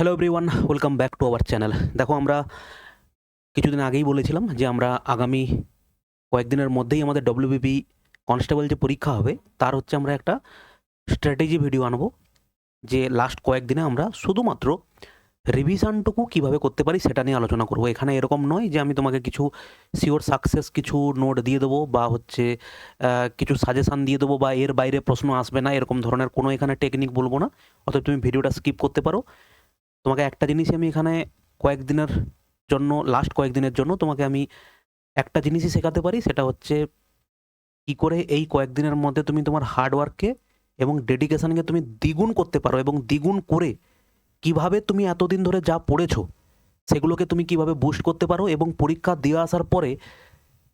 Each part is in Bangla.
Hello everyone welcome back to our channel দেখো, আমরা কিছুদিন আগেই বলেছিলাম যে আমরা আগামী কয়েকদিনের মধ্যেই আমাদের ডব্লিউবিপি কনস্টেবল যে পরীক্ষা হবে, তার হচ্ছে আমরা একটা স্ট্র্যাটেজি ভিডিও আনব, যে লাস্ট কয়েকদিনে আমরা শুধুমাত্র রিভিশনটুকু কীভাবে করতে পারি সেটা নিয়ে আলোচনা করব। এখানে এরকম নয় যে আমি তোমাকে কিছু শিওর সাকসেস কিছু নোট দিয়ে দেবো বা হচ্ছে কিছু সাজেশান দিয়ে দেবো বা এর বাইরে প্রশ্ন আসবে না, এরকম ধরনের কোনো এখানে টেকনিক বলব না। অতএব তুমি ভিডিওটা স্কিপ করতে পারো। তোমাকে একটা জিনিসই আমি এখানে কয়েকদিনের জন্য লাস্ট কয়েকদিনের জন্য তোমাকে আমি একটা জিনিসই শেখাতে পারি, সেটা হচ্ছে কি করে এই কয়েকদিনের মধ্যে তুমি তোমার হার্ডওয়ার্ককে এবং ডেডিকেশনকে তুমি দ্বিগুণ করতে পারো এবং দ্বিগুণ করে কীভাবে তুমি এতদিন ধরে যা পড়েছো সেগুলোকে তুমি কীভাবে বুস্ট করতে পারো এবং পরীক্ষা দিয়ে আসার পরে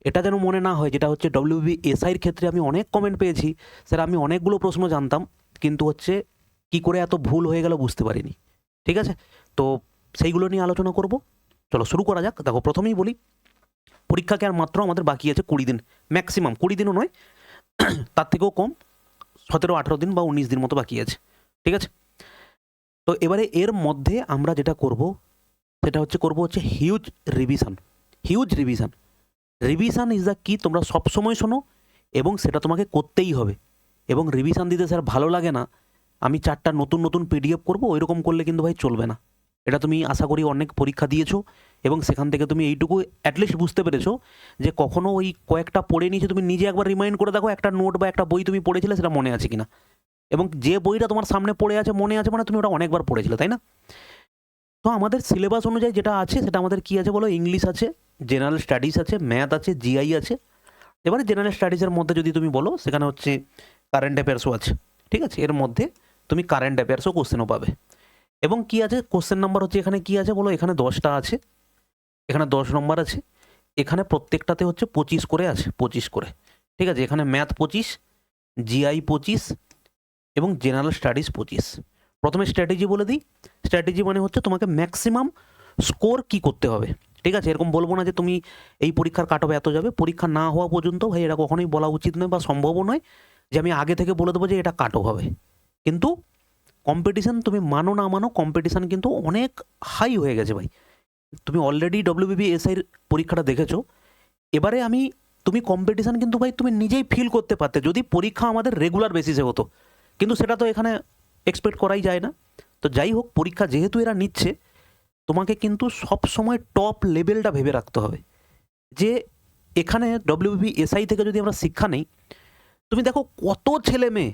এটা যেন মনে না হয়, যেটা হচ্ছে ডব্লিউবি এসআইয়ের ক্ষেত্রে আমি অনেক কমেন্ট পেয়েছি। স্যার, আমি অনেকগুলো প্রশ্ন জানতাম, কিন্তু হচ্ছে কি করে এত ভুল হয়ে গেল বুঝতে পারিনি। ঠিক আছে? তো সেইগুলো নিয়ে আলোচনা করব। চলো শুরু করা যাক। দেখো, প্রথমেই বলি পরীক্ষাকে আর মাত্র আমাদের বাকি আছে কুড়ি দিন? ম্যাক্সিমাম কুড়ি দিনও নয়, তার থেকেও কম, সতেরো, আঠেরো দিন বা উনিশ দিন মতো বাকি আছে। ঠিক আছে? তো এবারে এর মধ্যে আমরা যেটা করব, সেটা হচ্ছে করব হচ্ছে huge revision huge revision revision is the কি তোমরা সবসময় শোনো এবং সেটা তোমাকে করতেই হবে। এবং রিভিশন দিতে স্যার ভালো লাগে না আমি চারটা নতুন নতুন পিডিএফ করব, ওইরকম করলে কিন্তু ভাই চলবে না। এটা তুমি আশা করি অনেক পরীক্ষা দিয়েছ এবং সেখান থেকে তুমি এইটুকু অ্যাটলিস্ট বুঝতে পেরেছ যে কখনো ওই কয়েকটা পড়ে নিয়েছো তুমি নিজে একবার রিমাইন্ড করে দেখো, একটা নোট বা একটা বই তুমি পড়েছিলে সেটা মনে আছে কিনা। এবং যে বইটা তোমার সামনে পড়ে আছে, মনে আছে মানে তুমি ওটা অনেকবার পড়েছিলে, তাই না? তো আমাদের সিলেবাস অনুযায়ী যেটা আছে, সেটা আমাদের কি আছে বলো? ইংলিশ আছে জেনারেল স্টাডিজ আছে ম্যাথ আছে জিআই আছে। এবারে জেনারেল স্টাডিজের মধ্যে যদি তুমি বলো, সেখানে হচ্ছে কারেন্ট অ্যাফেয়ার্সও আছে, ঠিক আছে? এর মধ্যে তুমি কারেন্ট অ্যাফেয়ার্সও কোশ্চেনও পাবে। এবং কি আছে? কোশ্চেন নাম্বার হচ্ছে এখানে কি আছে বলো? এখানে দশটা আছে। এখানে দশ নম্বর আছে। এখানে প্রত্যেকটাতে হচ্ছে পঁচিশ করে আছে, পঁচিশ করে। ঠিক আছে? এখানে ম্যাথ পঁচিশ জিআই পঁচিশ এবং জেনারেল স্টাডিজ পঁচিশ। প্রথমে স্ট্র্যাটেজি বলে দিই। স্ট্র্যাটেজি মানে হচ্ছে তোমাকে ম্যাক্সিমাম স্কোর কি করতে হবে। ঠিক আছে? এরকম বলব না যে তুমি এই পরীক্ষার কাট এত যাবে। পরীক্ষা না হওয়া পর্যন্ত ভাই, এটা কখনোই বলা উচিত নয় বা সম্ভবও নয় যে আমি আগে থেকে বলে দেবো যে এটা কাটও হবে। কিন্তু কম্পিটিশান তুমি মানো না মানো কম্পিটিশান কিন্তু অনেক হাই হয়ে গেছে ভাই। তুমি অলরেডি ডব্লিউবিবি এসআইয়ের পরীক্ষাটা দেখেছ। এবারে আমি, তুমি কম্পিটিশান কিন্তু ভাই তুমি নিজেই ফিল করতে পারতে, যদি পরীক্ষা আমাদের রেগুলার বেসিসে হতো। কিন্তু সেটা তো এখানে এক্সপেক্ট করাই যায় না। তো যাই হোক, পরীক্ষা যেহেতু এরা নিচ্ছে, তোমাকে কিন্তু সব সময় টপ লেভেলটা ভেবে রাখতে হবে। যে এখানে ডব্লিউবি এসআই থেকে যদি আমরা শিক্ষা নেই, তুমি দেখো কত ছেলে মেয়ে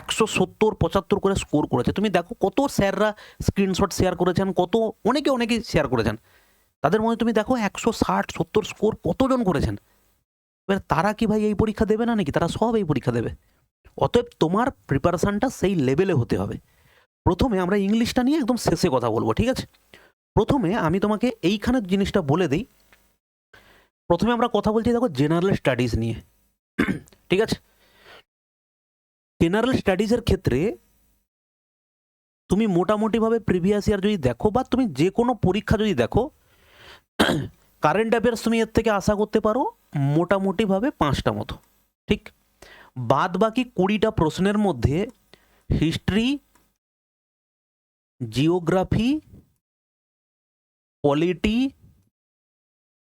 একশো সত্তর, পঁচাত্তর করে স্কোর করেছে। তুমি দেখো কত স্যাররা স্ক্রিনশট শেয়ার করেছেন, কত অনেকে অনেকে শেয়ার করেছেন। তাদের মধ্যে তুমি দেখো একশো ষাট, সত্তর স্কোর কতজন করেছেন? এবার তারা কি ভাই এই পরীক্ষা দেবে না নাকি? তারা সব এই পরীক্ষা দেবে। অতএব তোমার প্রিপারেশানটা সেই লেভেলে হতে হবে। প্রথমে আমরা ইংলিশটা নিয়ে একদম শেষে কথা বলব, ঠিক আছে? প্রথমে আমি তোমাকে এইখানে জিনিসটা বলে দিই। প্রথমে আমরা কথা বলছি, দেখো জেনারেল স্টাডিজ নিয়ে। ঠিক আছে? জেনারেল স্টাডিজের ক্ষেত্রে তুমি মোটামুটিভাবে প্রিভিয়াস ইয়ার যদি দেখো বা তুমি যে কোনো পরীক্ষা যদি দেখো কারেন্ট অ্যাফেয়ার্স তুমি এর থেকে আশা করতে পারো মোটামুটিভাবে পাঁচটা মতো, ঠিক? বাদ বাকি কুড়িটা প্রশ্নের মধ্যে হিস্ট্রি জিওগ্রাফি পলিটি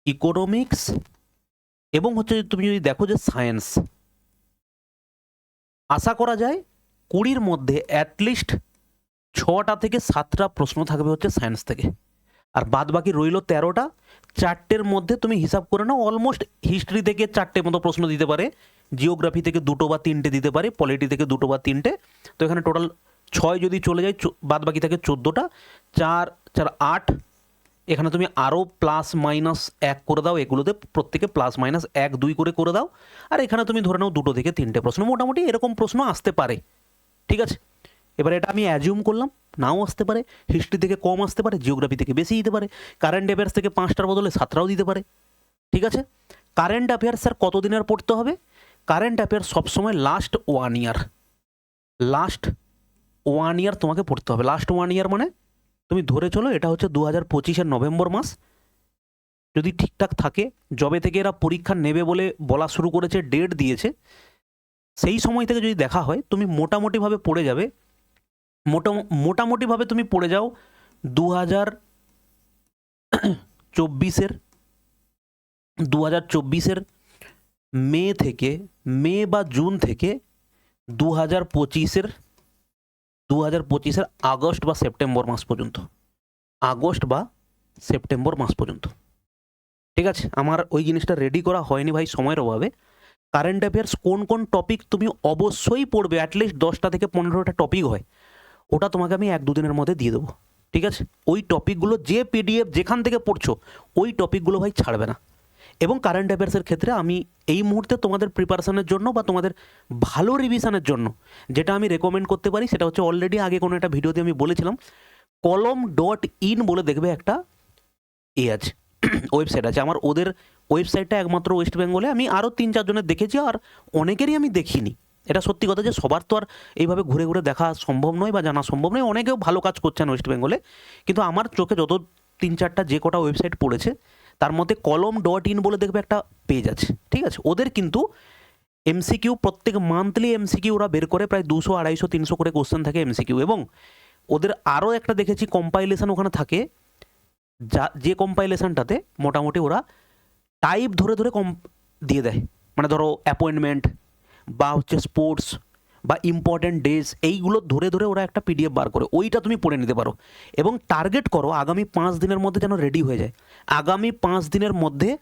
ইকোনমিক্স এবং হচ্ছে তুমি যদি দেখো যে সায়েন্স আশা করা যায় কুড়ির মধ্যে অ্যাটলিস্ট ছটা থেকে সাতটা প্রশ্ন থাকবে হচ্ছে সায়েন্স থেকে। আর বাদ বাকি রইল তেরোটা, চারটের মধ্যে তুমি হিসাব করে নাও অলমোস্ট হিস্ট্রি থেকে চারটে মতো প্রশ্ন দিতে পারে জিওগ্রাফি থেকে দুটো বা তিনটে দিতে পারে পলিটি থেকে দুটো বা তিনটে। তো এখানে টোটাল ছয় যদি চলে যায় বাদ বাকি থাকে চোদ্দোটা, চার চার, আট এখানে তুমি আরও প্লাস মাইনাস এক করে দাও, এগুলোতে প্রত্যেকে প্লাস মাইনাস এক, দুই করে করে দাও। আর এখানে তুমি ধরে নাও দুটো থেকে তিনটে প্রশ্ন। মোটামুটি এরকম প্রশ্ন আসতে পারে। ঠিক আছে? এবার এটা আমি অ্যাজিউম করলাম, নাও আসতে পারে। হিস্ট্রি থেকে কম আসতে পারে জিওগ্রাফি থেকে বেশি দিতে পারে। কারেন্ট অ্যাফেয়ার্স থেকে পাঁচটার বদলে সাতটাও দিতে পারে। ঠিক আছে? কারেন্ট অ্যাফেয়ার্স স্যার কতদিনের পড়তে হবে? কারেন্ট অ্যাফেয়ার্স সবসময় last one year last one year তোমাকে পড়তে হবে। লাস্ট ওয়ান ইয়ার মানে তুমি ধরে চলো, এটা হচ্ছে দু হাজার পঁচিশের নভেম্বর মাস। যদি ঠিকঠাক থাকে জবে থেকে এরা পরীক্ষা নেবে বলে বলা শুরু করেছে ডেট দিয়েছে, সেই সময় থেকে যদি দেখা হয়, তুমি মোটামুটিভাবে পড়ে যাবে। মোটা মোটামুটিভাবে তুমি পড়ে যাও দু হাজার চব্বিশের দু হাজার চব্বিশের মে থেকে, মে বা জুন থেকে দু হাজার পঁচিশের দু হাজার পঁচিশের আগস্ট বা সেপ্টেম্বর মাস পর্যন্ত। আগস্ট বা সেপ্টেম্বর মাস পর্যন্ত। ঠিক আছে? আমার ওই জিনিসটা রেডি করা হয়নি ভাই সময়ের অভাবে। কারেন্ট অ্যাফেয়ার্স কোন কোন টপিক তুমি অবশ্যই পড়বে অ্যাটলিস্ট দশটা থেকে পনেরোটা টপিক হয়। ওটা তোমাকে আমি এক, দুদিনের মধ্যে দিয়ে দেবো। ঠিক আছে? ওই টপিকগুলো যে পিডিএফ যেখান থেকে পড়ছো, ওই টপিকগুলো ভাই ছাড়বে না। এবং কারেন্ট অ্যাফেয়ার্সের ক্ষেত্রে আমি এই মুহূর্তে তোমাদের প্রিপারেশনের জন্য বা তোমাদের ভালো রিভিশনের জন্য যেটা আমি রেকমেন্ড করতে পারি, সেটা হচ্ছে অলরেডি আগে কোনো একটা ভিডিওতে আমি বলেছিলাম কলম ডট ইন বলে দেখবে একটা এ আছে ওয়েবসাইট আছে। আমার ওদের ওয়েবসাইটটা একমাত্র ওয়েস্ট বেঙ্গলে আমি আরও তিন চারজনের দেখেছি আর অনেকেরই আমি দেখিনি। এটা সত্যি কথা যে সবার তো আর এইভাবে ঘুরে ঘুরে দেখা সম্ভব নয় বা জানা সম্ভব নয়। অনেকেও ভালো কাজ করছেন ওয়েস্ট বেঙ্গলে কিন্তু আমার চোখে যত তিন চারটা যে কটা ওয়েবসাইট পড়েছে তার মধ্যে কলম ডট ইন বলে দেখবে একটা পেজ আছে, ঠিক আছে? ওদের কিন্তু এমসিকিউ প্রত্যেক মান্থলি এমসিকিউ ওরা বের করে প্রায় দুশো, আড়াইশো, তিনশো করে কোশ্চেন থাকে এমসিকিউ এবং ওদের আরও একটা দেখেছি কম্পাইলেশন ওখানে থাকে, যা, যে কম্পাইলেশনটাতে মোটামুটি ওরা টাইপ ধরে ধরে কম দিয়ে দেয়। মানে ধরো অ্যাপয়েন্টমেন্ট বা হচ্ছে স্পোর্টস বা ইম্পর্ট্যান্ট ডেজ এইগুলো ধরে ধরে ওরা একটা পিডিএফ বার করে। ওইটা তুমি পড়ে নিতে পারো। এবং টার্গেট করো আগামী পাঁচ দিনের মধ্যে যেন রেডি হয়ে যায়। আগামী পাঁচ দিনের মধ্যে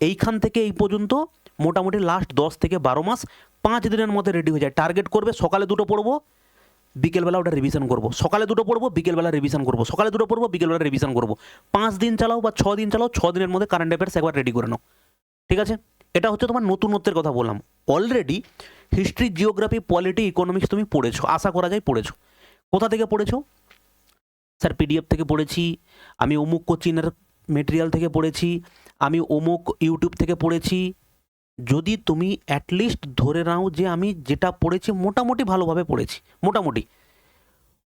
এইখান থেকে এই পর্যন্ত মোটামুটি লাস্ট দশ থেকে বারো মাস পাঁচ দিনের মধ্যে রেডি হয়ে যায়। টার্গেট করবে, সকালে দুটো পড়ব, বিকেলবেলা ওটা রিভিশন করব। সকালে দুটো পড়ব, বিকেলবেলা রিভিশন করব। সকালে দুটো পড়ব, বিকেলবেলা রিভিশন করব। পাঁচ দিন চালাও বা ছ দিন চালাও, ছ দিনের মধ্যে কারেন্ট অ্যাফেয়ার্স একবার রেডি করে নাও। ঠিক আছে? এটা হচ্ছে তোমার নতুনত্বের কথা বললাম। Already history geography polity economics তুমি পড়েছো, আশা করা যায় পড়েছো। কোথা থেকে পড়েছো? স্যার পিডিএফ থেকে পড়েছি, আমি অমুক কোচিনের মেটেরিয়াল থেকে পড়েছি, আমি অমুক ইউটিউব থেকে পড়েছি। যদি তুমি অ্যাটলিস্ট ধরে নাও যে আমি যেটা পড়েছি মোটামুটি ভালোভাবে পড়েছি, মোটামুটি।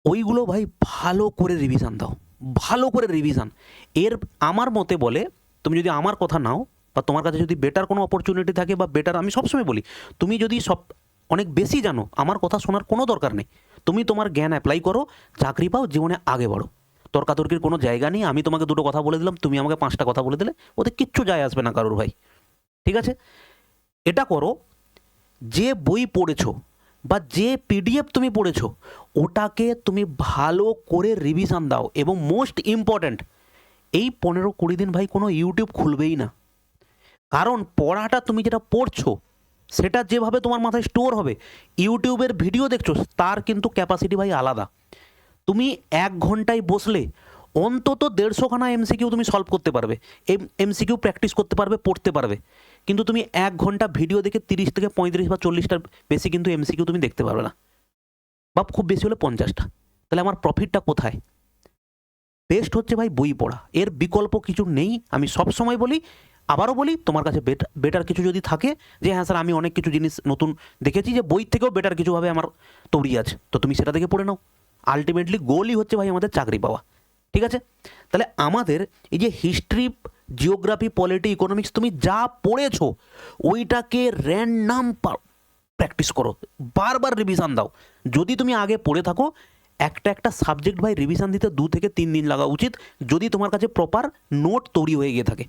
ওইগুলো ভাই ভালো করে রিভিশন দাও, ভালো করে রিভিশন এর আমার মতে বলে, তুমি যদি আমার কথা নাও বা তোমার কাছে যদি বেটার কোনো অপরচুনিটি থাকে বা বেটার আমি সবসময় বলি, তুমি যদি সব, অনেক বেশি জানো, আমার কথা শোনার কোনো দরকার নেই। তুমি তোমার জ্ঞান অ্যাপ্লাই করো, চাকরি পাও, জীবনে আগে বাড়ো। তর্কাতর্কির কোনো জায়গা নেই, আমি তোমাকে দুটো কথা বলে দিলাম, তুমি আমাকে পাঁচটা কথা বলে দিলে, ওতে কিচ্ছু যায় আসবে না কারোর ভাই। ঠিক আছে? এটা করো, যে বই পড়েছো বা যে পিডিএফ তুমি পড়েছো, ওটাকে তুমি ভালো করে রিভিশন দাও এবং মোস্ট ইম্পর্ট্যান্ট এই পনেরো কুড়ি দিন ভাই কোনো ইউটিউব খুলবেই না। কারণ পড়াটা তুমি যেটা পড়ছো, সেটা যেভাবে তোমার মাথায় স্টোর হবে, ইউটিউবের ভিডিও দেখছ, তার কিন্তু ক্যাপাসিটি ভাই আলাদা। তুমি এক ঘন্টায় বসলে অন্তত দেড়শোখানা এমসিকিউ তুমি সলভ করতে পারবে, এম এমসিকিউ প্র্যাকটিস করতে পারবে, পড়তে পারবে। কিন্তু তুমি এক ঘণ্টা ভিডিও দেখে তিরিশ থেকে পঁয়ত্রিশ বা চল্লিশটার বেশি কিন্তু এমসিকিউ তুমি দেখতে পারবে না। বা খুব বেশি হলে পঞ্চাশটা। তাহলে আমার প্রফিটটা কোথায়? বেস্ট হচ্ছে ভাই বই পড়া। এর বিকল্প কিছু নেই। আমি সব সময় বলি আবারও বলি, তোমার কাছে বেটার কিছু যদি থাকে, যে হ্যাঁ স্যার আমি অনেক কিছু জিনিস নতুন দেখেছি, যে বই থেকেও বেটার কিছুভাবে আমার তৈরি আছে। তো তুমি সেটা দেখে পড়ে নাও। আলটিমেটলি গোলই হচ্ছে ভাই আমাদের চাকরি পাওয়া। ঠিক আছে? তাহলে আমাদের এই যে হিস্ট্রি জিওগ্রাফি পলিটি ইকোনমিক্স তুমি যা পড়েছো, ওইটাকে র্যান্ডাম প্র্যাকটিস করো। বারবার রিভিশন দাও। যদি তুমি আগে পড়ে থাকো, একটা একটা সাবজেক্ট ভাই রিভিশন দিতে দু থেকে তিন দিন লাগা উচিত। যদি তোমার কাছে প্রপার নোট তৈরি হয়ে গিয়ে থাকে।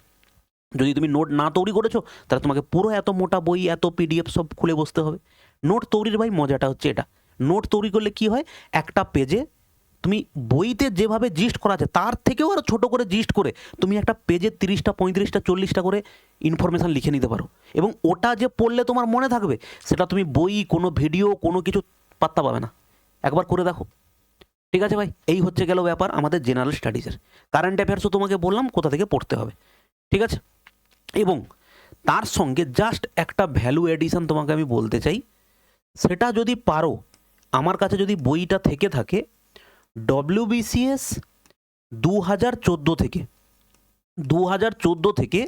যদি তুমি নোট না তৈরি করেছ, তাহলে তোমাকে পুরো এত মোটা বই, এত পিডিএফ সব খুলে বসতে হবে। নোট তৈরির ভাই মজাটা হচ্ছে এটা। নোট তৈরি করলে কি হয়, একটা পেজে তুমি বইতে যেভাবে জিস্ট করা আছে, তার থেকেও আরও ছোটো করে জিস্ট করে তুমি একটা পেজে তিরিশটা, পঁয়ত্রিশটা, চল্লিশটা করে ইনফরমেশান লিখে নিতে পারো। এবং ওটা যে পড়লে তোমার মনে থাকবে, সেটা তুমি বই, কোনো ভিডিও কোনো কিছু পাত্তা পাবে না। একবার করে দেখো। ঠিক আছে ভাই, এই হচ্ছে গেল ব্যাপার আমাদের জেনারেল স্টাডিজের কারেন্ট অ্যাফেয়ার্সও তোমাকে বললাম, কোথা থেকে পড়তে হবে। ঠিক আছে? এবং তার সঙ্গে জাস্ট একটা ভ্যালু এডিশন তোমাকে আমি বলতে চাই। সেটা যদি পারো, আমার কাছে যদি বইটা থেকে থাকে ডব্লিউবিসিএস দু হাজার চোদ্দ থেকে দু হাজার চোদ্দ থেকে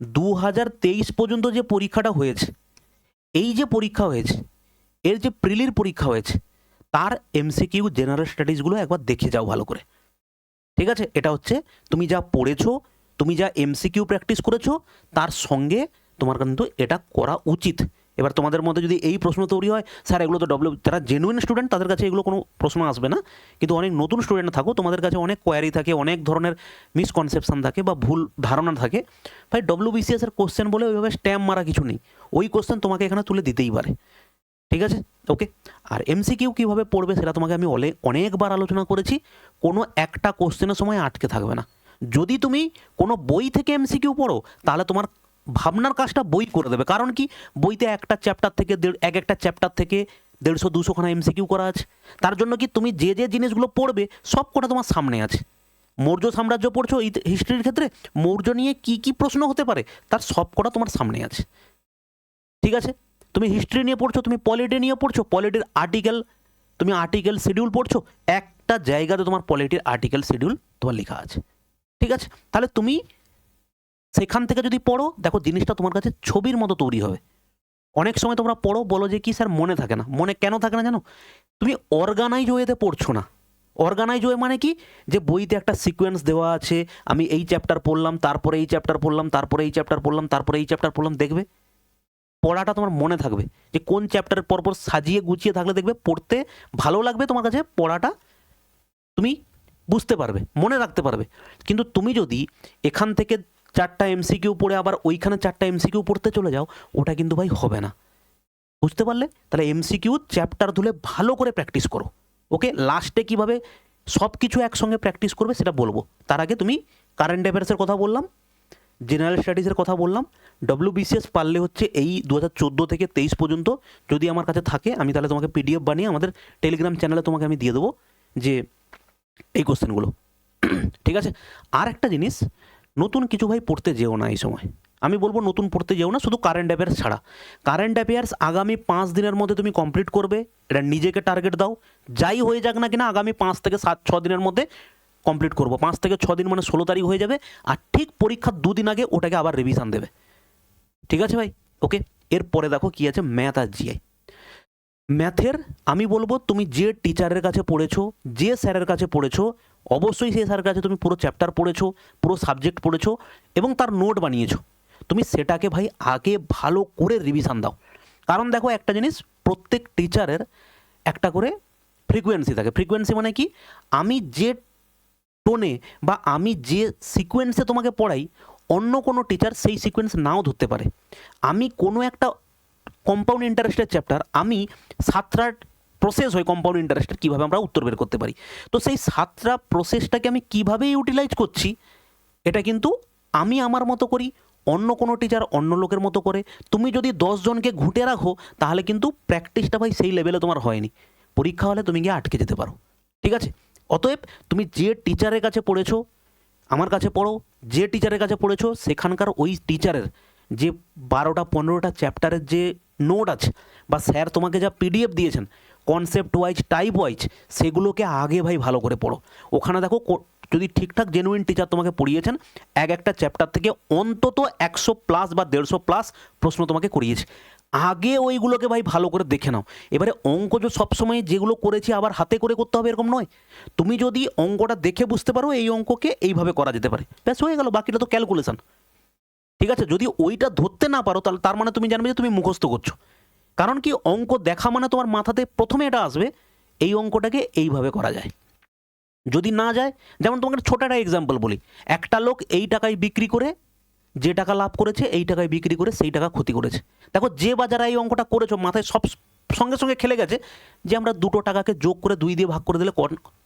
দু হাজার তেইশ পর্যন্ত যে পরীক্ষাটা হয়েছে, এই যে পরীক্ষা হয়েছে, এর যে প্রিলির পরীক্ষা হয়েছে, তার এমসিকিউ জেনারেল স্টাডিজগুলো একবার দেখে যাও ভালো করে। ঠিক আছে? এটা হচ্ছে, তুমি যা পড়েছো তুমি যা এমসিকিউ প্র্যাকটিস করেছ, তার সঙ্গে তোমার কিন্তু এটা করা উচিত। এবার তোমাদের মধ্যে যদি এই প্রশ্ন তৈরি হয়, স্যার, এগুলো তো ডব্লিউ যারা জেনুইন স্টুডেন্ট তাদের কাছে এগুলো কোনো প্রশ্ন আসবে না। কিন্তু অনেক নতুন স্টুডেন্ট থাকো, তোমাদের কাছে অনেক কোয়ারি থাকে, অনেক ধরনের মিসকনসেপশন থাকে বা ভুল ধারণা থাকে। ভাই ডব্লিউ বিসিএস এর কোশ্চেন বলে ওইভাবে স্ট্যাম্প মারা কিছু নেই। ওই কোশ্চেন তোমাকে এখানে তুলে দিতেই পারে। ঠিক আছে? ওকে আর এমসিকিউ কীভাবে পড়বে, সেটা তোমাকে আমি অনেকবার আলোচনা করেছি। কোনো একটা কোশ্চেনের সময় আটকে থাকবে না। যদি তুমি কোনো বই থেকে এমসিকিউ পড়ো, তাহলে তোমার ভাবনার কাজটা বই করে দেবে। কারণ কি? বইতে একটা চ্যাপ্টার থেকে দেড়- এক একটা চ্যাপ্টার থেকে দেড়শো, দুশোখানা এমসিকিউ করা আছে। তার জন্য কি তুমি যে যে জিনিসগুলো পড়বে, সব কটা তোমার সামনে আছে। মৌর্য সাম্রাজ্য পড়ছো হিস্ট্রির ক্ষেত্রে, মৌর্য নিয়ে কি কি প্রশ্ন হতে পারে, তার সব কটা তোমার সামনে আছে। ঠিক আছে? তুমি হিস্ট্রি নিয়ে পড়ছো, তুমি পলিটি নিয়ে পড়ছো পলিটির আর্টিকেল তুমি আর্টিকেল শিডিউল পড়ছো, একটা জায়গাতে তোমার পলিটির আর্টিকেল শিডিউল তোমার লেখা আছে। ঠিক আছে? তাহলে তুমি সেখান থেকে যদি পড়ো, দেখো জিনিসটা তোমার কাছে ছবির মতো তৈরি হবে। অনেক সময় তোমরা পড়ো, বলো যে কি স্যার মনে থাকে না। মনে কেন থাকে না জানো? তুমি অর্গানাইজ ওয়েতে পড়ছো না। অর্গানাইজ ওয়ে মানে কি? যে বইতে একটা সিকোয়েন্স দেওয়া আছে, আমি এই চ্যাপ্টার পড়লাম, তারপরে এই চ্যাপ্টার পড়লাম, তারপরে এই চ্যাপ্টার পড়লাম, তারপরে এই চ্যাপ্টার পড়লাম, দেখবে? পড়াটা তোমার মনে থাকবে। যে কোন চ্যাপ্টারের পরপর সাজিয়ে গুছিয়ে থাকলে দেখবে পড়তে ভালো লাগবে তোমার কাছে, পড়াটা তুমি বুঝতে পারবে, মনে রাখতে পারবে। কিন্তু তুমি যদি এখান থেকে চারটা এমসিকিউ পড়ে আবার ওইখানে চারটা এমসিকিউ পড়তে চলে যাও, ওটা কিন্তু ভাই হবে না। বুঝতে পারলে? তাহলে এমসিকিউ চ্যাপ্টার ধুলে ভালো করে প্র্যাকটিস করো। ওকে লাস্টে কীভাবে সব কিছু একসঙ্গে প্র্যাকটিস করবে সেটা বলব। তার আগে তুমি কারেন্ট অ্যাফেয়ার্সের কথা বললাম জেনারেল স্টাডিজের কথা বললাম ডব্লিউ ডব্লিউবিসিএস পারলে হচ্ছে এই দু হাজার চোদ্দ থেকে তেইশ পর্যন্ত যদি আমার কাছে থাকে, আমি তাহলে তোমাকে পিডিএফ বানিয়ে আমাদের টেলিগ্রাম চ্যানেলে তোমাকে আমি দিয়ে দেবো যে এই কোশ্চেনগুলো। ঠিক আছে? আর একটা জিনিস, নতুন কিছু ভাই পড়তে যেও না এই সময়। আমি বলব নতুন পড়তে যেও না, শুধু কারেন্ট অ্যাফেয়ার্স ছাড়া। কারেন্ট অ্যাফেয়ার্স আগামী পাঁচ দিনের মধ্যে তুমি কমপ্লিট করবে, এটা নিজেকে টার্গেট দাও। যাই হয়ে যাক না কিনা, আগামী পাঁচ থেকে সাত, ছ দিনের মধ্যে কমপ্লিট করব। পাঁচ থেকে ছ দিন মানে ষোলো তারিখ হয়ে যাবে, আর ঠিক পরীক্ষার দুদিন আগে ওটাকে আবার রিভিশন দেবে। ঠিক আছে ভাই? ওকে এরপরে দেখো কি আছে ম্যাথ আর জিআই ম্যাথের আমি বলব তুমি যে টিচারের কাছে পড়েছো, যে স্যারের কাছে পড়েছো, অবশ্যই সেই স্যারের কাছে তুমি পুরো চ্যাপ্টার পড়েছো, পুরো সাবজেক্ট পড়েছো এবং তার নোট বানিয়েছো। তুমি সেটাকে ভাই আগে ভালো করে রিভিশন দাও। কারণ দেখো একটা জিনিস, প্রত্যেক টিচারের একটা করে ফ্রিকোয়েন্সি থাকে। ফ্রিকোয়েন্সি মানে কি? আমি যে টোনে বা আমি যে সিকোয়েন্সে তোমাকে পড়াই, অন্য কোনো টিচার সেই সিকোয়েন্স নাও ধরতে পারে। আমি কোনো একটা কম্পাউন্ড ইন্টারেস্টের চ্যাপ্টার আমি সাতটা প্রসেস হয় কম্পাউন্ড ইন্টারেস্টের কীভাবে আমরা উত্তর বের করতে পারি। তো সেই সাতটা প্রসেসটাকে আমি কীভাবে ইউটিলাইজ করছি, এটা কিন্তু আমি আমার মতো করি, অন্য কোনো টিচার অন্য লোকের মতো করে। তুমি যদি দশজনকে ঘুটে রাখো, তাহলে কিন্তু প্র্যাকটিসটা ভাই সেই লেভেলে তোমার হয়নি। পরীক্ষা হলে তুমি গিয়ে আটকে যেতে পারো। ঠিক আছে? অতএব তুমি যে টিচারের কাছে পড়েছো, আমার কাছে পড়ো, যে টিচারের কাছে পড়েছো, সেখানকার ওই টিচারের যে বারোটা, পনেরোটা চ্যাপ্টারের যে নোট আছে। বা স্যার তোমাকে যা পিডিএফ দিয়েছেন কনসেপ্ট ওয়াইজ টাইপ ওয়াইজ সেগুলোকে আগে ভাই ভালো করে পড়ো। ওখানে দেখো যদি ঠিকঠাক জেনুইন টিচার তোমাকে পড়িয়েছেন, এক একটা চ্যাপ্টার থেকে অন্তত একশো প্লাস বা দেড়শো প্লাস প্রশ্ন তোমাকে করিয়েছে। আগে ওইগুলোকে ভাই ভালো করে দেখে নাও। এবারে অঙ্ক যে সবসময় যেগুলো করেছি আবার হাতে করে করতে হবে এরকম নয়। তুমি যদি অঙ্কটা দেখে বুঝতে পারো, এই অঙ্ককে এইভাবে করা যেতে পারে। ব্যাস হয়ে গেল, বাকিটা তো ক্যালকুলেশন ঠিক আছে? যদি ওইটা ধরতে না পারো, তাহলে তার মানে তুমি জানবে যে তুমি মুখস্থ করছ। কারণ কি, অঙ্ক দেখা মানে তোমার মাথাতে প্রথমে এটা আসবে, এই অঙ্কটাকে এইভাবে করা যায়। যদি না যায়, যেমন তোমাকে ছোট একটা এক্সাম্পল বলি। একটা লোক এই টাকায় বিক্রি করে, যে টাকা লাভ করেছে, এই টাকায় বিক্রি করে, সেই টাকা ক্ষতি করেছে। দেখো, যে বাজারে এই অঙ্কটা করেছ, মাথায় সব সঙ্গে সঙ্গে খেলে গেছে, যে আমরা দুটো টাকাকে যোগ করে দুই দিয়ে ভাগ করে দিলে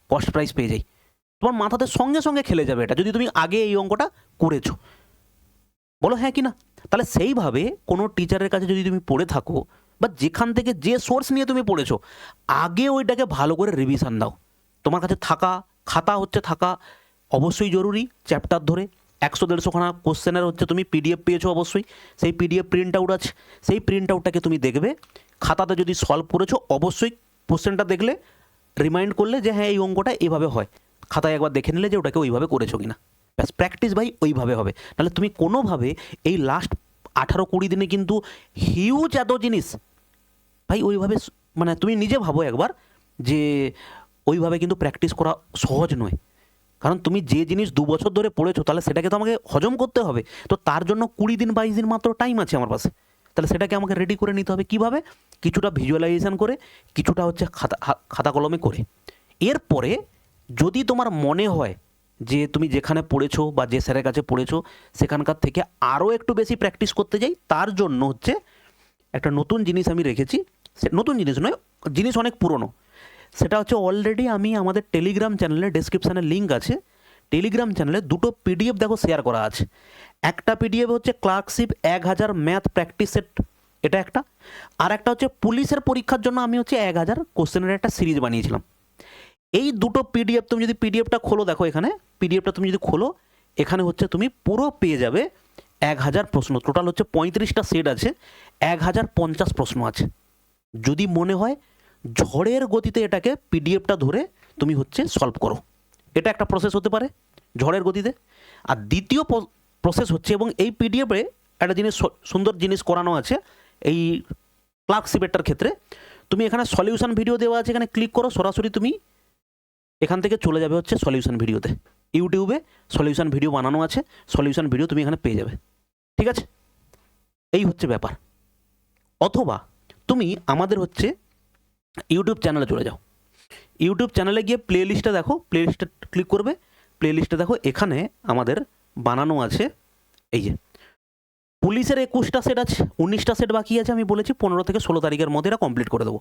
কস্ট প্রাইস পেয়ে যাই। তোমার মাথাতে সঙ্গে সঙ্গে খেলে যাবে এটা, যদি তুমি আগে এই অঙ্কটা করেছ। বলো হ্যাঁ কি না? তাহলে সেইভাবে কোনো টিচারের কাছে যদি তুমি পড়ে থাকো বা যেখান থেকে যে সোর্স নিয়ে তুমি পড়েছো, আগে ওইটাকে ভালো করে রিভিশন দাও। তোমার কাছে থাকা, খাতা হচ্ছে থাকা অবশ্যই জরুরি। চ্যাপ্টার ধরে একশো দেড়শোখানা কোশ্চেনের হচ্ছে তুমি পিডিএফ পেয়েছ অবশ্যই। সেই পিডিএফ প্রিন্ট আউট আছে। সেই প্রিন্ট আউটটাকে তুমি দেখবে। খাতাতে যদি সলভ করেছ, অবশ্যই কোশ্চেনটা দেখলে রিমাইন্ড করলে যে হ্যাঁ এই অঙ্কটা এভাবে হয়। খাতায় একবার দেখে নিলে যে, ওটাকে ওইভাবে করেছ কিনা? ব্যাস প্র্যাকটিস ভাই ওইভাবে হবে। তাহলে তুমি কোনোভাবে এই লাস্ট আঠারো কুড়ি দিনে কিন্তু হিউজ এত জিনিস, ভাই ওইভাবে মানে তুমি নিজে ভাবো একবার যে ওইভাবে কিন্তু প্র্যাকটিস করা সহজ নয়। কারণ তুমি যে জিনিস দু বছর ধরে পড়েছো, তাহলে সেটাকে তো আমাকে হজম করতে হবে। তো তার জন্য কুড়ি দিন বাইশ দিন মাত্র টাইম আছে আমার পাশে। তাহলে সেটাকে আমাকে রেডি করে নিতে হবে কীভাবে? কিছুটা ভিজুয়ালাইজেশন করে, কিছুটা হচ্ছে খাতা খাতা কলমে করে। এরপরে যদি তোমার মনে হয় যে তুমি যেখানে পড়েছো বা যে স্যারের কাছে পড়েছো, সেখানকার থেকে আরও একটু বেশি প্র্যাকটিস করতে যাই। তার জন্য হচ্ছে একটা নতুন জিনিস আমি রেখেছি। নতুন জিনিস নয়, জিনিস অনেক পুরনো। সেটা হচ্ছে অলরেডি আমি আমাদের টেলিগ্রাম চ্যানেলে ডেসক্রিপশানে লিঙ্ক আছে। টেলিগ্রাম চ্যানেলে দুটো পিডিএফ দেখো শেয়ার করা আছে। একটা পিডিএফ হচ্ছে ক্লার্কশিপ এক হাজার ম্যাথ প্র্যাকটিস সেট এটা একটা। আর একটা হচ্ছে পুলিশের পরীক্ষার জন্য আমি হচ্ছে এক হাজার কোশ্চেনের একটা সিরিজ বানিয়েছিলাম। এই দুটো পিডিএফ তুমি যদি পিডিএফটা খোলো, দেখো এখানে পিডিএফটা তুমি যদি খোলো, এখানে হচ্ছে তুমি পুরো পেয়ে যাবে এক হাজার প্রশ্ন। টোটাল হচ্ছে পঁয়ত্রিশটা সেট আছে এক হাজার পঞ্চাশ প্রশ্ন আছে। যদি মনে হয় ঝড়ের গতিতে এটাকে পিডিএফটা ধরে তুমি হচ্ছে সলভ করো। এটা একটা প্রসেস হতে পারে ঝড়ের গতিতে। আর দ্বিতীয় প্রসেস হচ্ছে এবং এই পিডিএফে একটা জিনিস সুন্দর জিনিস করানো আছে, এই ক্লার্কশিপেরটার ক্ষেত্রে। তুমি এখানে সলিউশন ভিডিও দেওয়া আছে, এখানে ক্লিক করো, সরাসরি তুমি এখান থেকে চলে যাবে হচ্ছে সলিউশন ভিডিওতে। ইউটিউবে সলিউশন ভিডিও বানানো আছে সলিউশন ভিডিও তুমি এখানে পেয়ে যাবে। ঠিক আছে? এই হচ্ছে ব্যাপার। অথবা তুমি আমাদের হচ্ছে ইউটিউব চ্যানেলে চলে যাও। ইউটিউব চ্যানেলে গিয়ে প্লে লিস্টটা দেখো প্লে লিস্টে ক্লিক করবে। প্লে লিস্টে দেখো এখানে আমাদের বানানো আছে, এই যে। পুলিশের একুশটা সেট আছে, উনিশটা সেট বাকি আছে আমি বলেছি, পনেরো থেকে ষোলো তারিখের মধ্যে এটা কমপ্লিট করে দেবো।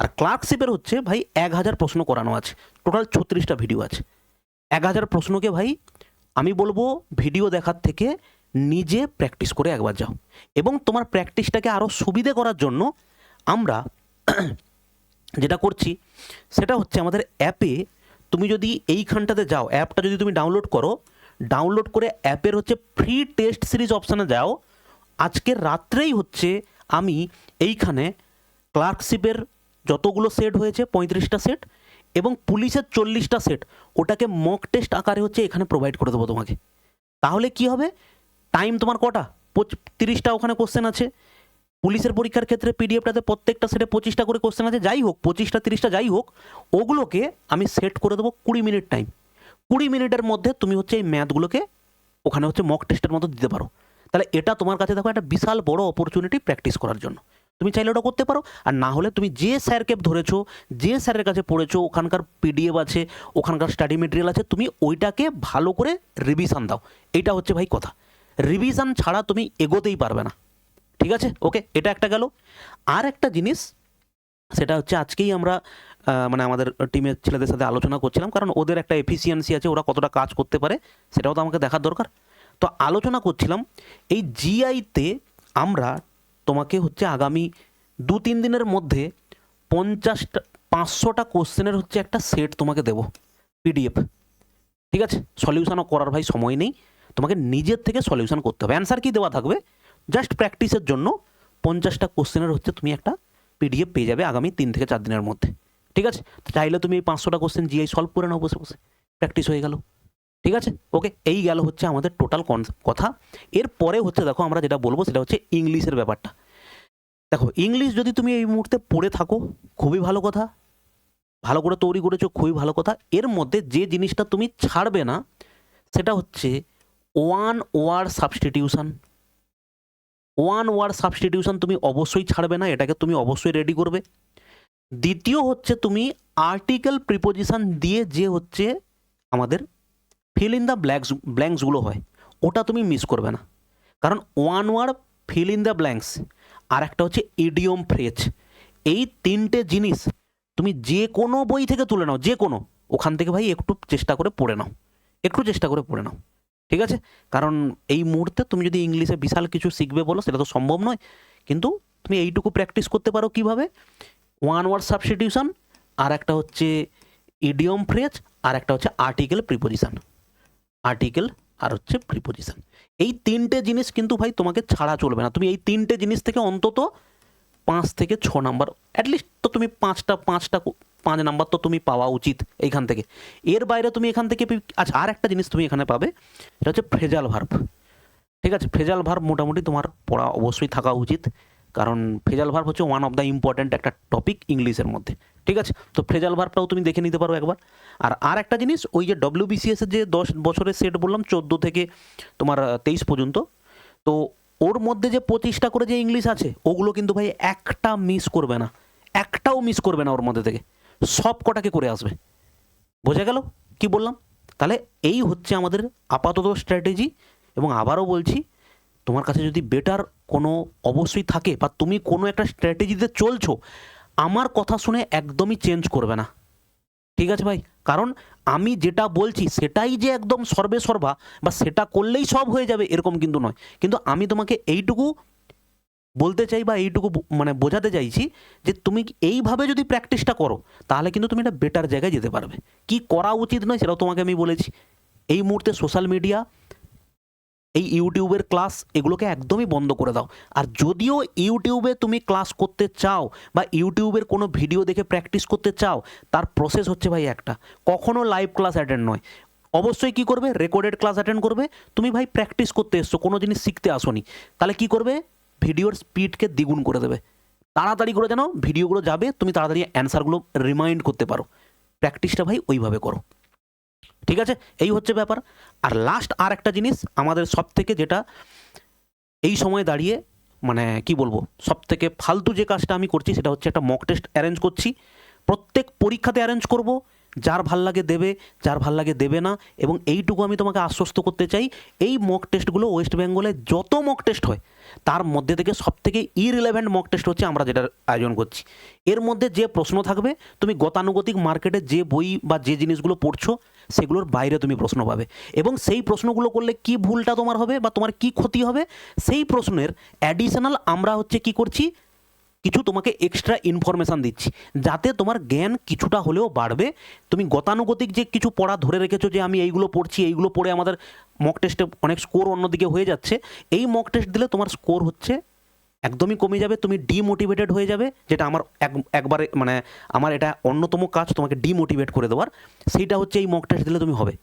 আর ক্লার্কশিপের হচ্ছে ভাই এক হাজার প্রশ্ন করানো আছে। টোটাল ছত্রিশটা ভিডিও আছে। এক হাজার প্রশ্নকে ভাই আমি বলব ভিডিও দেখার থেকে নিজে প্র্যাকটিস করে একবার যাও। এবং তোমার প্র্যাকটিসটাকে আরও সুবিধে করার জন্য আমরা যেটা করছি, সেটা হচ্ছে আমাদের অ্যাপে তুমি যদি এইখানটাতে যাও, অ্যাপটা যদি তুমি ডাউনলোড করো ডাউনলোড করে অ্যাপের হচ্ছে ফ্রি টেস্ট সিরিজ অপশানে যাও। আজকে রাত্রেই হচ্ছে আমি এইখানে ক্লার্কশিপের যতগুলো সেট হয়েছে, পঁয়ত্রিশটা সেট এবং পুলিশের চল্লিশটা সেট ওটাকে মক টেস্ট আকারে হচ্ছে এখানে প্রোভাইড করে দেবো তোমাকে। তাহলে কি হবে? টাইম তোমার কটা? তিরিশটা ওখানে কোশ্চেন আছে। পুলিশের পরীক্ষার ক্ষেত্রে পিডিএফটাতে প্রত্যেকটা সেটে পঁচিশটা করে কোশ্চেন আছে। যাই হোক, পঁচিশটা, তিরিশটা যাই হোক, ওগুলোকে আমি সেট করে দেবো কুড়ি মিনিট টাইম কুড়ি মিনিটের মধ্যে তুমি হচ্ছে এই ম্যাথগুলোকে ওখানে হচ্ছে মক টেস্টের মতো দিতে পারো। তাহলে এটা তোমার কাছে দেখো একটা বিশাল বড় অপরচুনিটি প্র্যাকটিস করার জন্য। তুমি চাইলে ওটা করতে পারো। আর না হলে তুমি যে স্যারকে ধরেছো, যে স্যারের কাছে পড়েছো, ওখানকার পিডিএফ আছে, ওখানকার স্টাডি মেটেরিয়াল আছে, তুমি ওইটাকে ভালো করে রিভিশন দাও। এইটা হচ্ছে ভাই কথা। রিভিশন ছাড়া তুমি এগোতেই পারবে না। ঠিক আছে? ওকে এটা একটা গেল। আর একটা জিনিস, সেটা হচ্ছে আজকেই আমরা মানে আমাদের টিমের ছেলেদের সাথে আলোচনা করছিলাম, কারণ ওদের একটা এফিসিয়েন্সি আছে, ওরা কতটা কাজ করতে পারে, সেটাও তো আমাকে দেখার দরকার। তো আলোচনা করছিলাম, এই জিআইতে আমরা তোমাকে হচ্ছে আগামী দু তিন দিনের মধ্যে পঞ্চাশটা, পাঁচশোটা কোশ্চেনের হচ্ছে একটা সেট তোমাকে দেবো, পিডিএফ। ঠিক আছে? সলিউশনও করার ভাই সময় নেই। তোমাকে নিজের থেকে সলিউশন করতে হবে। অ্যান্সার কি দেওয়া থাকবে? জাস্ট প্র্যাকটিসের জন্য পঞ্চাশটা কোশ্চেনের হচ্ছে তুমি একটা পিডিএফ পেয়ে যাবে আগামী তিন থেকে চার দিনের মধ্যে। ঠিক আছে? চাইলে তুমি এই পাঁচশোটা কোশ্চেন জিআই সলভ করে নাও বসে বসে। প্র্যাকটিস হয়ে গেল। ঠিক আছে? ওকে এই গেল হচ্ছে আমাদের টোটাল কথা। এরপরে হচ্ছে দেখো আমরা যেটা বলব সেটা হচ্ছে ইংলিশের ব্যাপারটা। দেখো, ইংলিশ যদি তুমি এই মুহূর্তে পড়ে থাকো, খুবই ভালো কথা। ভালো করে তৈরি করেছ, খুবই ভালো কথা। এর মধ্যে যে জিনিসটা তুমি ছাড়বে না, সেটা হচ্ছে one word substitution one word substitution তুমি অবশ্যই ছাড়বে না, এটাকে তুমি অবশ্যই রেডি করবে। দ্বিতীয় হচ্ছে তুমি আর্টিকেল প্রিপোজিশন দিয়ে যে হচ্ছে আমাদের ফিল ইন দ্য ব্ল্যাঙ্কস ব্ল্যাঙ্কসগুলো হয়, ওটা তুমি মিস করবে না। কারণ one word fill in the blanks আর একটা হচ্ছে ইডিয়ম ফ্রেজ এই তিনটে জিনিস তুমি যে কোনো বই থেকে তুলে নাও, যে কোনো, ওখান থেকে ভাই একটু চেষ্টা করে পড়ে নাও। একটু চেষ্টা করে পড়ে নাও। ঠিক আছে? কারণ এই মুহূর্তে তুমি যদি ইংলিশে বিশাল কিছু শিখবে বলো, সেটা তো সম্ভব নয়। কিন্তু তুমি এইটুকু প্র্যাকটিস করতে পারো কীভাবে? ওয়ান ওয়ার্ড সাবস্টিটিউশন আর একটা হচ্ছে ইডিয়ম ফ্রেজ আর একটা হচ্ছে আর্টিকেল প্রিপোজিশন আর্টিকেল আর হচ্ছে প্রিপোজিশন এই তিনটে জিনিস কিন্তু ভাই তোমাকে ছাড়া চলবে না। তুমি এই তিনটে জিনিস থেকে অন্তত পাঁচ থেকে ছ নাম্বার অ্যাটলিস্ট তো তুমি পাঁচটা পাঁচটা পাঁচ নাম্বার তো তুমি পাওয়া উচিত এইখান থেকে। এর বাইরে তুমি এখান থেকে আচ্ছা আর একটা জিনিস তুমি এখানে পাবে এটা হচ্ছে ফ্রেজাল ভার্ব ঠিক আছে ফ্রেজাল ভার্ব মোটামুটি তোমার পড়া অবশ্যই থাকা উচিত। কারণ ফ্রেজাল ভার্ব হচ্ছে ওয়ান অফ দ্য ইম্পর্ট্যান্ট একটা টপিক ইংলিশের মধ্যে, ঠিক আছে? তো ফ্রেজাল ভার্বটাও তুমি দেখে নিতে পারো একবার। আর আর একটা জিনিস, ওই যে ডব্লিউবিসিএস এর যে দশ বছরের সেট বললাম, চোদ্দ থেকে তোমার তেইশ পর্যন্ত, তো ওর মধ্যে যে পঁচিশটা করে যে ইংলিশ আছে, ওগুলো কিন্তু ভাই একটা মিস করবে না। একটাও মিস করবে না ওর মধ্যে থেকে। সব কটাকে করে আসবে। বোঝা গেল? কি বললাম? তাহলে এই হচ্ছে আমাদের আপাতত স্ট্র্যাটেজি এবং আবারও বলছি তোমার কাছে যদি বেটার কোনো অবশ্যই থাকে বা তুমি কোনো একটা স্ট্র্যাটেজিতে চলছো, আমার কথা শুনে একদমই চেঞ্জ করবে না। ঠিক আছে ভাই? কারণ আমি যেটা বলছি সেটাই যে একদম সর্বে সর্বা বা সেটা করলেই সব হয়ে যাবে এরকম কিন্তু নয়। কিন্তু আমি তোমাকে এইটুকু বলতে চাই বা এইটুকু মানে বোঝাতে চাইছি যে তুমি এইভাবে যদি প্র্যাকটিসটা করো, তাহলে কিন্তু তুমি একটা বেটার জায়গায় যেতে পারবে। কি করা উচিত নয় সেটাও তোমাকে আমি বলেছি। এই মুহূর্তে সোশ্যাল মিডিয়া এই ইউটিউবের ক্লাস এগুলোকে একদমই বন্ধ করে দাও। আর যদিও ইউটিউবে তুমি ক্লাস করতে চাও বা ইউটিউবের কোনো ভিডিও দেখে প্র্যাকটিস করতে চাও, তার প্রসেস হচ্ছে ভাই একটা। কখনো লাইভ ক্লাস অ্যাটেন্ড নয়। অবশ্যই কি করবে? রেকর্ডেড ক্লাস অ্যাটেন্ড করবে। তুমি ভাই প্র্যাকটিস করতে এসছো কোনো জিনিস শিখতে আসোনি। তাহলে কি করবে? ভিডিওর স্পিডকে দ্বিগুণ করে দেবে। তাড়াতাড়ি করে যেন ভিডিওগুলো যাবে, তুমি তাড়াতাড়ি অ্যান্সারগুলো রিমাইন্ড করতে পারো। প্র্যাকটিসটা ভাই ওইভাবে করো। ঠিক আছে? এই হচ্ছে ব্যাপার। আর লাস্ট আর একটা জিনিস আমাদের সব থেকে যেটা এই সময় দাঁড়িয়ে মানে কি বলব? সব থেকে ফালতু যে কাজটা আমি করছি সেটা হচ্ছে একটা মক টেস্ট অ্যারেঞ্জ করছি। প্রত্যেক পরীক্ষাতে অ্যারেঞ্জ করব। যার ভালো লাগে দেবে, যার ভালো লাগে দেবে না এবং এইটুকু আমি তোমাকে আশ্বস্ত করতে চাই, এই মক টেস্টগুলো ওয়েস্ট বেঙ্গলে যত মক টেস্ট হয়, তার মধ্যে থেকে সব থেকে ইরিলেভেন্ট মক টেস্ট হচ্ছে আমরা যেটার আয়োজন করছি। এর মধ্যে যে প্রশ্ন থাকবে, তুমি গতানুগতিক মার্কেটে যে বই বা যে জিনিসগুলো পড়ছো সেগুলোর বাইরে তুমি প্রশ্ন পাবে। এবং সেই প্রশ্নগুলো করলে কি ভুলটা তোমার হবে বা তোমার কি ক্ষতি হবে, সেই প্রশ্নের অ্যাডিশনাল আমরা হচ্ছে কি করছি, কিছু তোমাকে এক্সট্রা ইনফরমেশান দিচ্ছি। যাতে তোমার জ্ঞান কিছুটা হলেও বাড়বে। তুমি গতানুগতিক যে কিছু পড়া ধরে রেখেছো যে আমি এইগুলো পড়ছি, এইগুলো পড়ে আমাদের মক টেস্টে অনেক স্কোর অন্যদিকে হয়ে যাচ্ছে। এই মক টেস্ট দিলে তোমার স্কোর হচ্ছে একদমই কমে যাবে, তুমি ডিমোটিভেটেড হয়ে যাবে, যেটা আমার এক, একবারে মানে আমার এটা অন্যতম কাজ তোমাকে ডিমোটিভেট করে দেওয়ার। সেইটা হচ্ছে এই মক টেস্ট দিলে তুমি হবে।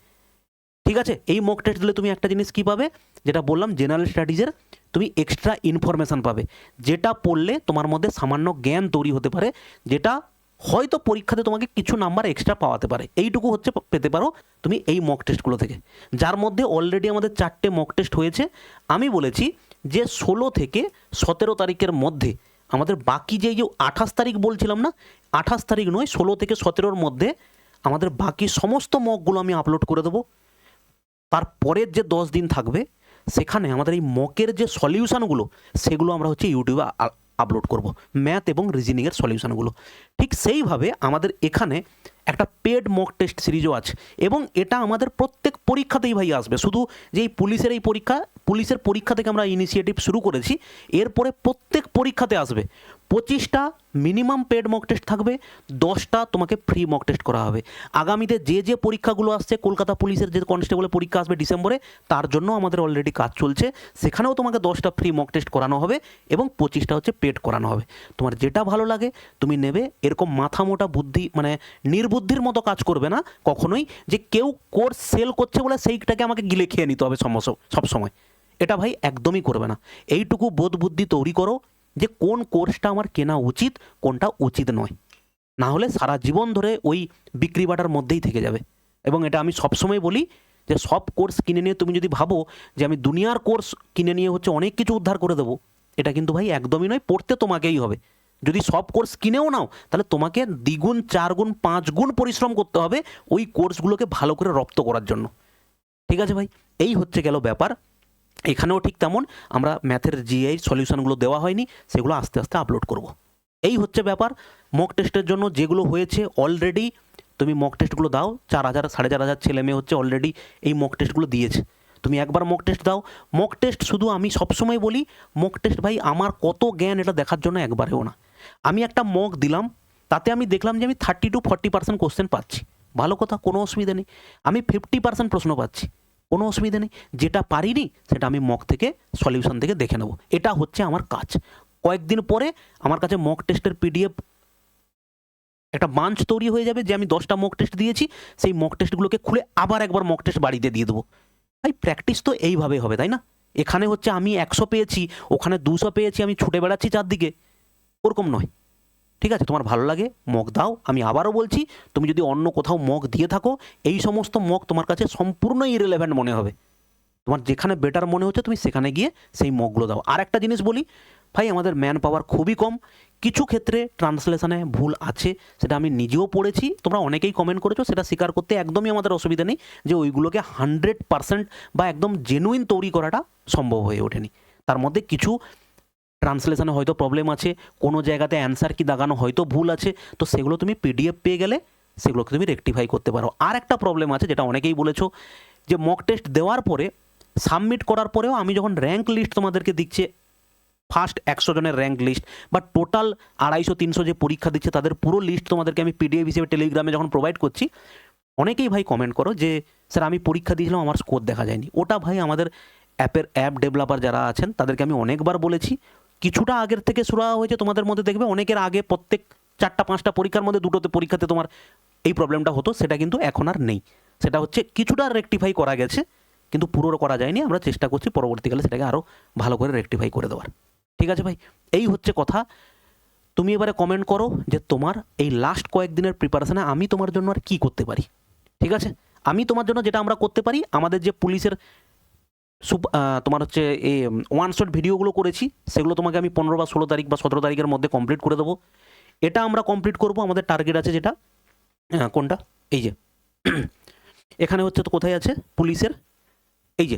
ঠিক আছে? এই মক টেস্ট দিলে তুমি একটা জিনিস কী পাবে? যেটা বললাম জেনারেল স্টাডিজের তুমি এক্সট্রা ইনফরমেশান পাবে। যেটা পড়লে তোমার মধ্যে সামান্য জ্ঞান তৈরি হতে পারে, যেটা হয়তো পরীক্ষাতে তোমাকে কিছু নাম্বার এক্সট্রা পাওয়াতে পারে। এইটুকু হচ্ছে পেতে পারো তুমি এই মক টেস্টগুলো থেকে। যার মধ্যে অলরেডি আমাদের চারটে মক টেস্ট হয়েছে, আমি বলেছি যে ষোলো থেকে সতেরো তারিখের মধ্যে, আমাদের বাকি যে যে আঠাশ তারিখ বলছিলাম না, আঠাশ তারিখ নয়, ষোলো থেকে সতেরোর মধ্যে আমাদের বাকি সমস্ত মকগুলো আমি আপলোড করে দেবো। তার পরের যে দশ দিন থাকবে, সেখানে আমাদের এই মকের যে সলিউশানগুলো সেগুলো আমরা হচ্ছে ইউটিউবে আপলোড করব। ম্যাথ এবং রিজনিংয়ের সলিউশনগুলো ঠিক সেইভাবে আমাদের এখানে একটা পেড মক টেস্ট সিরিজও আছে এবং এটা আমাদের প্রত্যেক পরীক্ষাতেই ভাই আসবে। শুধু যে এই পুলিশের এই পরীক্ষা, পুলিশের পরীক্ষা থেকে আমরা ইনিশিয়েটিভ শুরু করেছি, এরপরে প্রত্যেক পরীক্ষাতে আসবে। পঁচিশটা মিনিমাম পেড মক টেস্ট থাকবে, দশটা তোমাকে ফ্রি মক টেস্ট করা হবে। আগামীতে যে যে পরীক্ষাগুলো আসছে, কলকাতা পুলিশের যে কনস্টেবলের পরীক্ষা আসবে ডিসেম্বরে, তার জন্য আমাদের অলরেডি কাজ চলছে। সেখানেও তোমাকে দশটা ফ্রি মক টেস্ট করানো হবে এবং পঁচিশটা হচ্ছে পেড করানো হবে। তোমার যেটা ভালো লাগে, তুমি নেবে। এরকম মাথা মোটা বুদ্ধি মানে নির্বুদ্ধির মতো কাজ করবে না কখনোই যে কেউ কোর্স সেল করছে বলে সেইটাকে আমাকে গিলে খেয়ে নিতে হবে সমস্ত সবসময়। এটা ভাই একদমই করবে না। এইটুকু বোধ বুদ্ধি তৈরি করো যে কোন কোর্সটা আমার কেনা উচিত, কোনটা উচিত নয়। না হলে সারা জীবন ধরে ওই বিক্রি বাটার মধ্যেই থেকে যাবে। এবং এটা আমি সবসময় বলি যে সব কোর্স কিনে নিয়ে তুমি যদি ভাবো যে আমি দুনিয়ার কোর্স কিনে নিয়ে হচ্ছে অনেক কিছু উদ্ধার করে দেবো, এটা কিন্তু ভাই একদমই নয়, পড়তে তোমাকেই হবে। যদি সব কোর্স কিনেও নাও, তাহলে তোমাকে দ্বিগুণ চার গুণ পাঁচ গুণ পরিশ্রম করতে হবে ওই কোর্সগুলোকে ভালো করে রপ্ত করার জন্য। ঠিক আছে ভাই? এই হচ্ছে গেল ব্যাপার। এখানেও ঠিক তেমন, আমরা ম্যাথের জিআই সলিউশনগুলো দেওয়া হয়নি, সেগুলো আস্তে আস্তে আপলোড করব। এই হচ্ছে ব্যাপার মক টেস্টের জন্য যেগুলো হয়েছে অলরেডি তুমি মক টেস্টগুলো দাও, চার হাজার, সাড়ে চার হাজার ছেলে মেয়ে হচ্ছে অলরেডি এই মক টেস্টগুলো দিয়েছে। তুমি একবার মক টেস্ট দাও মক টেস্ট শুধু আমি সবসময় বলি মক টেস্ট ভাই আমার কত জ্ঞান এটা দেখার জন্য একবারেও না। আমি একটা মক দিলাম, তাতে আমি দেখলাম যে আমি thirty two forty percent question পাচ্ছি। ভালো কথা, কোনো অসুবিধা নেই। আমি ফিফটি পার্সেন্ট প্রশ্ন পাচ্ছি। কোনো অসুবিধা নেই, যেটা পারিনি সেটা আমি মক থেকে সলিউশন থেকে দেখে নেব। এটা হচ্ছে আমার কাজ। কয়েকদিন পরে আমার কাছে মক টেস্টের পিডিএফ একটা বাঞ্চ তৈরি হয়ে যাবে যে আমি দশটা মক টেস্ট দিয়েছি, সেই মক টেস্টগুলোকে খুলে আবার একবার মক টেস্ট বাড়িতে দিয়ে দেবো। ভাই প্র্যাকটিস তো এইভাবে হবে, তাই না? এখানে হচ্ছে আমি একশো পেয়েছি, ওখানে দুশো পেয়েছি, আমি ছুটে বেড়াচ্ছি চারদিকে। ওরকম নয়। ঠিক আছে, তোমার ভালো লাগে, মগ দাও, আমি আবারও বলছি, তুমি যদি অন্য কোথাও মগ দিয়ে থাকো, এই সমস্ত মগ তোমার কাছে সম্পূর্ণ ইরেলেভেন্ট মনে হবে। তোমার যেখানে বেটার মনে হচ্ছে, তুমি সেখানে গিয়ে সেই মগগুলো দাও। আর একটা জিনিস বলি, ভাই, আমাদের ম্যান পাওয়ার খুবই কম। কিছু ক্ষেত্রে ট্রান্সলেশনে ভুল আছে, সেটা আমি নিজেও পড়েছি। তোমরা অনেকেই কমেন্ট করেছ, সেটা স্বীকার করতে একদমই আমাদের অসুবিধা নেই যে ওইগুলোকে হান্ড্রেড পারসেন্ট বা একদম জেনুইন তৈরি করাটা সম্ভব হয়ে ওঠেনি। তার মধ্যে কিছু ট্রান্সলেশনে হয়তো প্রবলেম আছে, কোনো জায়গাতে অ্যান্সার কি দাগানো হয়তো ভুল আছে, তো সেগুলো তুমি পিডিএফ পেয়ে গেলে সেগুলোকে তুমি রেকটিফাই করতে পারো। আর একটা প্রবলেম আছে, যেটা অনেকেই বলেছ, যে মক টেস্ট দেওয়ার পরে সাবমিট করার পরেও আমি যখন র্যাঙ্ক লিস্ট তোমাদেরকে দিচ্ছে ফার্স্ট একশো জনের র্যাঙ্ক লিস্ট বা টোটাল আড়াইশো, তিনশো যে পরীক্ষা দিচ্ছে, তাদের পুরো লিস্ট তোমাদেরকে আমি পিডিএফ হিসেবে টেলিগ্রামে যখন প্রোভাইড করছি, অনেকেই ভাই কমেন্ট করো যে, স্যার, আমি পরীক্ষা দিয়েছিলাম, আমার স্কোর দেখা যায়নি। ওটা ভাই আমাদের অ্যাপের অ্যাপ ডেভেলপার যারা আছেন, তাদেরকে আমি অনেকবার বলেছি। কিছুটা আগের থেকে শুরু হয়েছে, তোমাদের মধ্যে দেখবে অনেকের আগে প্রত্যেক চারটা, পাঁচটা পরীক্ষার মধ্যে দুটোতে, পরীক্ষাতে তোমার এই প্রবলেমটা হতো, সেটা কিন্তু এখন আর নেই। সেটা হচ্ছে কিছুটা রেকটিফাই করা গেছে, কিন্তু পুরো করা যায়নি। আমরা চেষ্টা করছি পরবর্তীকালে সেটাকে আরও ভালো করে রেকটিফাই করে দেওয়ার। ঠিক আছে ভাই? এই হচ্ছে কথা। তুমি এবারে কমেন্ট করো যে তোমার এই লাস্ট কয়েকদিনের প্রিপারেশনে আমি তোমার জন্য আর কী করতে পারি? ঠিক আছে? আমি তোমার জন্য যেটা আমরা করতে পারি, আমাদের যে পুলিশের তোমার হচ্ছে এই ওয়ান শট ভিডিওগুলো করেছি, সেগুলো তোমাকে আমি পনেরো বা ষোলো তারিখ বা সতেরো তারিখের মধ্যে কমপ্লিট করে দেবো। এটা আমরা কমপ্লিট করব, আমাদের টার্গেট আছে যেটা কোনটা? এই যে, এখানে হচ্ছে তো কোথায় আছে? পুলিশের। এই যে,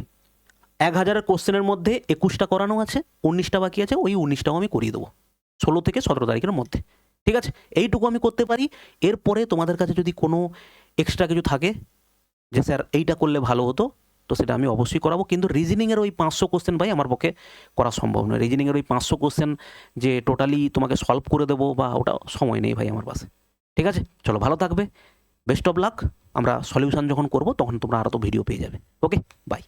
এক হাজারের কোশ্চেনের মধ্যে একুশটা করানো আছে, উনিশটা বাকি আছে, ওই উনিশটাও আমি করিয়ে দেবো, ষোলো থেকে সতেরো তারিখের মধ্যে। ঠিক আছে? এইটুকু আমি করতে পারি। এরপরে তোমাদের কাছে যদি কোনো এক্সট্রা কিছু থাকে, যে স্যার এইটা করলে ভালো হতো তো সেটা আমি অবশ্যই করাবো। কিন্তু রিজনিংয়ের ওই পাঁচশো কোশ্চেন ভাই আমার পক্ষে করা সম্ভব নয়। রিজনিংয়ের ওই পাঁচশো কোশ্চেন যে টোটালি তোমাকে সলভ করে দেবো বা ওটা সময় নেই ভাই আমার পাশে। ঠিক আছে? চলো ভালো থাকবে। বেস্ট অফ লাক আমরা সলিউশন যখন করব তখন তোমরা আরও তো ভিডিও পেয়ে যাবে। Okay bye